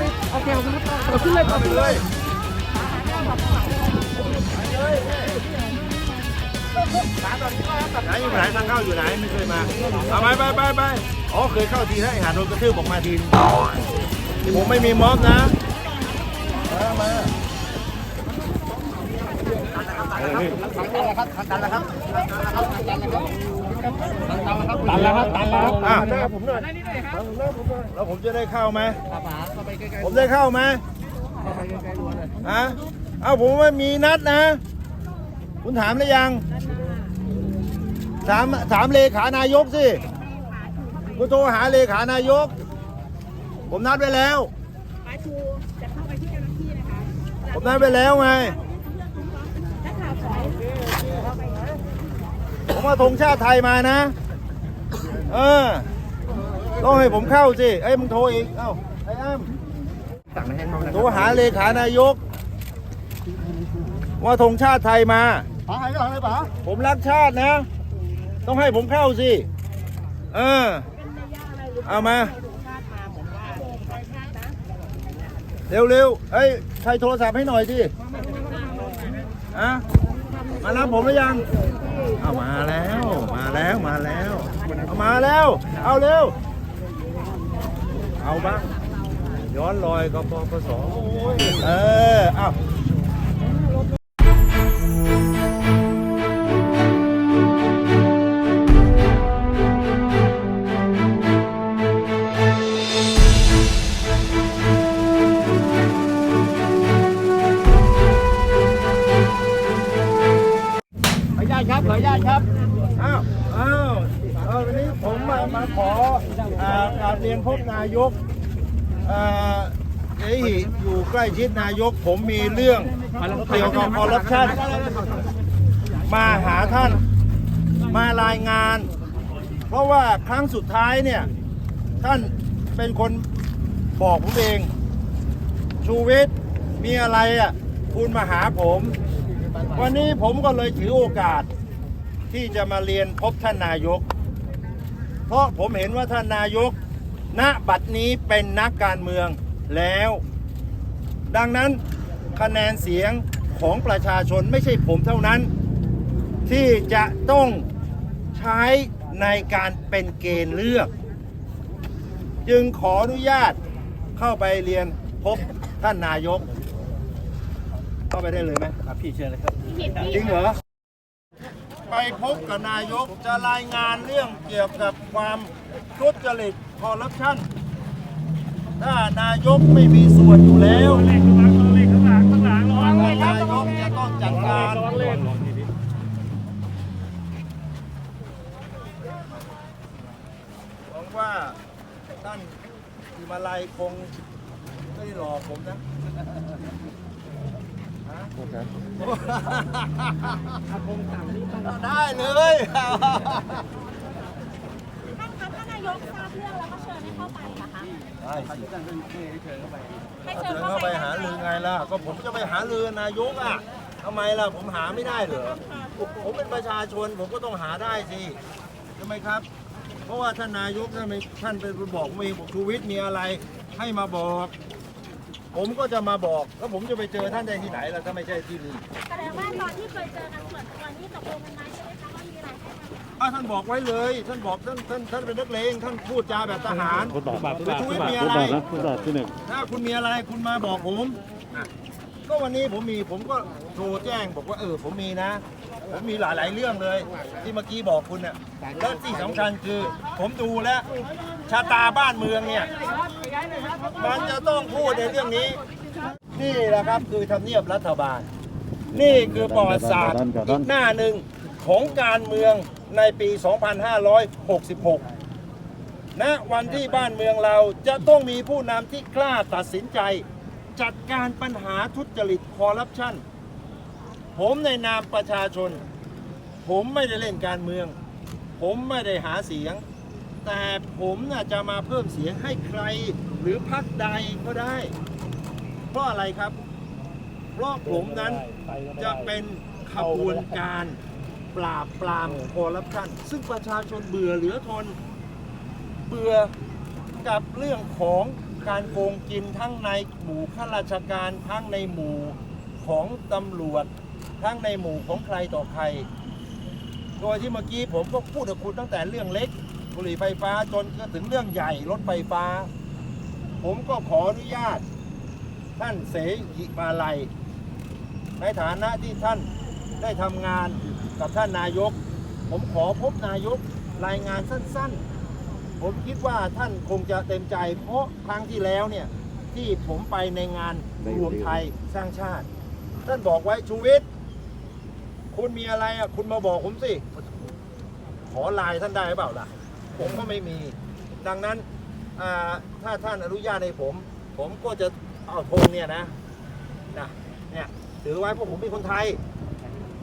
ต่อติดต่อติดโอเคผมต่อต่อขึ้นเลยต่อขึ้นเลยไหนอยู่ไหนทางเข้าอยู่ไหนไม่เคยมาเอาไปไปไปไปอ๋อเคยเข้าทีถ้าไอ้หาโดนกระทืบออกมาทีนผมไม่มีม็อบนะมามาเออนี่ตันแล้วครับตันแล้วครับตันแล้วครับตันแล้วครับ ตันแล้วครับอะหน้าผมหน่อยนี่หน่อยครับแล้วผมจะได้เข้าไหมป๋าเข้าไปใกล้ๆผมได้เข้าไหมเข้าไปใกล้ๆรั้วเลยฮะเอ้าผมไม่มีนัดนะ คุณถามหรือยังถามถามเลขานายกสิคุณโทรหาเลขานายก ผมนัดไว้แล้วป้าชูจะเข้าไปที่เจ้าหน้าที่นะคะผมนัดไว้แล้วไง นักข่าวขอให้ ผมว่าธงชาติไทยมานะ เออ ต้องให้ผมเข้าสิ เอ้ยมึงโทรอีก เอ้า ไอ้อ้ำสั่งให้เข้านะโทรหาเลขานายก ว่าธงชาติไทยมาป๋าหายไปหลังเลยป๋าผมรักชาตินะ ต้องให้ผมเข้าสิ เออ เอามา เร็วๆเอ้ย ใครโทรศัพท์ให้หน่อยสิอะ มารับผมหรือยังเอามาแล้ว มาแล้ว มาแล้ว เอามาแล้ว เอาเร็ว เอาบ้าง ย้อนรอยกปปสเออ เอาาตครับขออนุญาตครับอ้าวอ้าวเออวันนี้ผมมามาขออ่ากราบเรียนพบนายกอ่าเอ้ยอยู่ใกล้ชิดนายก ผมมีเรื่องเกี่ยวกับคอร์รัปชันมาหาท่านมารายงาน เพราะว่าครั้งสุดท้ายเนี่ยท่านเป็นคนบอกผมเอง ชูวิทย์มีอะไรอะคุณมาหาผม วันนี้ผมก็เลยถือโอกาสที่จะมาเรียนพบท่านนายก เพราะผมเห็นว่าท่านนายก ณบัดนี้เป็นนักการเมืองแล้ว ดังนั้นคะแนนเสียงของประชาชนไม่ใช่ผมเท่านั้น ที่จะต้องใช้ในการเป็นเกณฑ์เลือก จึงขออนุญาตเข้าไปเรียนพบท่านนายกาไปได้เลยไหมครับพี่เชิญเลยครับจริงเหรอไปพบกับนายกจะรายงานเรื่องเกี่ยวกับความทุจริตคอร์รัปชันถ้านายกไม่มีส่วนอยู่แล้วนายกจะต้องจัดการหวังว่าท่านทิมาลัยคงไม่ได้หลอกผมนะ ได้เลยท่านคะท่านนายกทราบเรื่องแล้วก็เชิญให้เข้าไปนะคะ ได้สิให้เชิญเดินเข้าเข้าไปไปหาลือไงล่ะ ก็ผมจะไปหาลือนายกอะทำไมล่ะ ผมหาไม่ได้เหรอ ผมเป็นประชาชน ผมก็ต้องหาได้สิใช่ไหมครับ เพราะว่าท่านนายกท่านไม่ท่านเป็นคนบอกผมเองบอกชูวิทย์มีอะไรให้มาบอก ผมก็จะมาบอกแล้วผมจะไปเจอท่านได้ที่ไหนล่ะถ้าไม่ใช่ที่นี่แสดงว่าตอนที่เคยเจอกันส่วนตัวนี่ตกลงกันไหมใช่ไหมคะว่ามีอะไรให้ทำอะท่านบอกไว้เลย ท่านบอกท่านท่านท่านเป็นนักเลงท่านพูดจาแบบทหารฟุตบอลฟุตบอลชูฟุวิตทบอย์ลมีฟุอะตไรบอลนะฟุตบอลที่หนึ่งถ้าคุณมีอะไรคุณมาบอกผมอะก็วันนี้ผมมีผมก็โทรแจ้งบอกว่าเออผมมีนะ ผมมีหลายๆเรื่องเลย ที่เมื่อกี้บอกคุณเนี่ยแล้วที่สำคัญคือ ผมดูแล้วชะตาบ้านเมืองเนี่ย มันจะต้องพูดในเรื่องนี้ นี่แหละครับคือทำเนียบรัฐบาล นี่คือประวัติศาสตร์อีกหน้าหนึ่งของการเมืองในปี 2566ณวันที่บ้านเมืองเราจะต้องมีผู้นำที่กล้าตัดสินใจ จัดการปัญหาทุจริตคอร์รัปชันผมในนามประชาชน ผมไม่ได้เล่นการเมือง ผมไม่ได้หาเสียง แต่ผมน่ะจะมาเพิ่มเสียงให้ใครหรือพรรคใดก็ได้ เพราะอะไรครับ เพราะผมนั้นจะเป็นขบวนการปราบปรามคอร์รัปชันซึ่งประชาชนเบื่อเหลือทน เบื่อกับเรื่องของการโกงกินทั้งในหมู่ข้าราชการทั้งในหมู่ของตำรวจทั้งในหมู่ของใครต่อใคร โดยที่เมื่อกี้ผมก็พูดกับคุณตั้งแต่เรื่องเล็ก บุหรี่ไฟฟ้าจนก็ถึงเรื่องใหญ่รถไฟฟ้า ผมก็ขออนุญาต ท่านเสหิมาลัย ในฐานะที่ท่านได้ทำงานกับท่านนายก ผมขอพบนายกรายงานสั้นๆ ผมคิดว่าท่านคงจะเต็มใจ เพราะครั้งที่แล้วเนี่ย ที่ผมไปในงานรวมไทยสร้างชาติ ท่านบอกไว้ชูวิทย์คุณมีอะไรอะคุณมาบอกผมสิ ขอไลน์ท่านได้หรือเปล่าล่ะ ผมก็ไม่มี ดังนั้นอ่าถ้าท่านอนุญาตให้ผม ผมก็จะเอาธงเนี่ยนะนะเนี่ยถือไว้เพราะผมเป็นคนไทย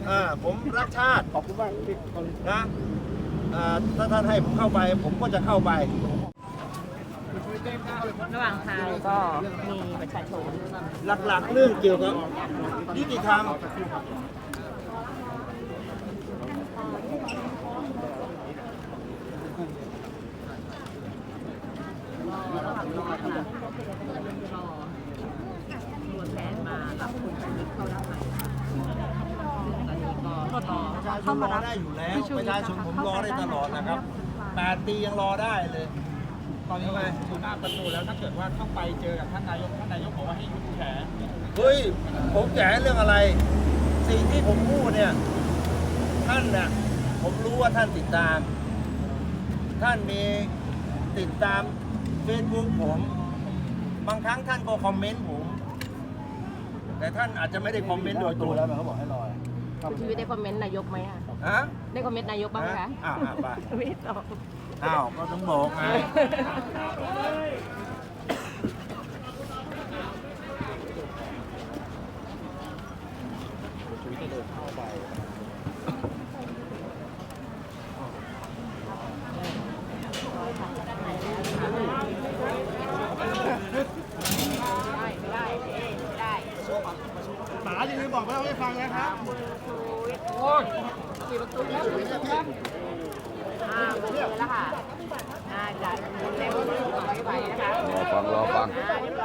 อ่าผมรักชาติขอบคุณมากพี่นะอ่าถ้าท่านให้ผมเข้าไป ผมก็จะเข้าไประหว่างทางก็มีประชาชนหลักๆเรื่องเกี่ยวกับนิติธรรม ตัวแทนมารับคุณชนิด เข้ารับใหม่ตอนนี้ก็รอประชาชนรอได้อยู่แล้ว ประชาชนผมรอได้ตลอดนะครับแปดปียังรอได้เลย ตอนนี้มาอยู่หน้าประตูแล้วถ้าเกิดว่าเข้าไปเจอกับท่านนายกท่านนายกบอกว่าให้ยุบแขนเฮ้ย ผมแฉเรื่องอะไร สิ่งที่ผมพูดเนี่ย ท่านน่ะ ผมรู้ว่าท่านติดตาม ท่านมีติดตามเฟซบุ๊กผม บางครั้งท่านก็คอมเมนต์ผม แต่ท่านอาจจะไม่ได้คอมเมนต์โดยตรงแล้วมันเขาบอกให้รอคุณชีวิตได้คอมเมนต์นายกไหมคะฮะได้คอมเมนต์นายกบ้างไหมคะอ่าอ่าไปไม่ตอบอ้าวก็ต้องบอกไง ได้ได้ได้ หมาอย่าลืมบอกว่าให้ฟังนะครับ โอ้ยกี่ประตูแล้วครับ อ่ามเลยแล้วค่ะอ่าจัดเต็มที่ไหวนะคะรอฟังรอฟัง อ่าเรียบร้อย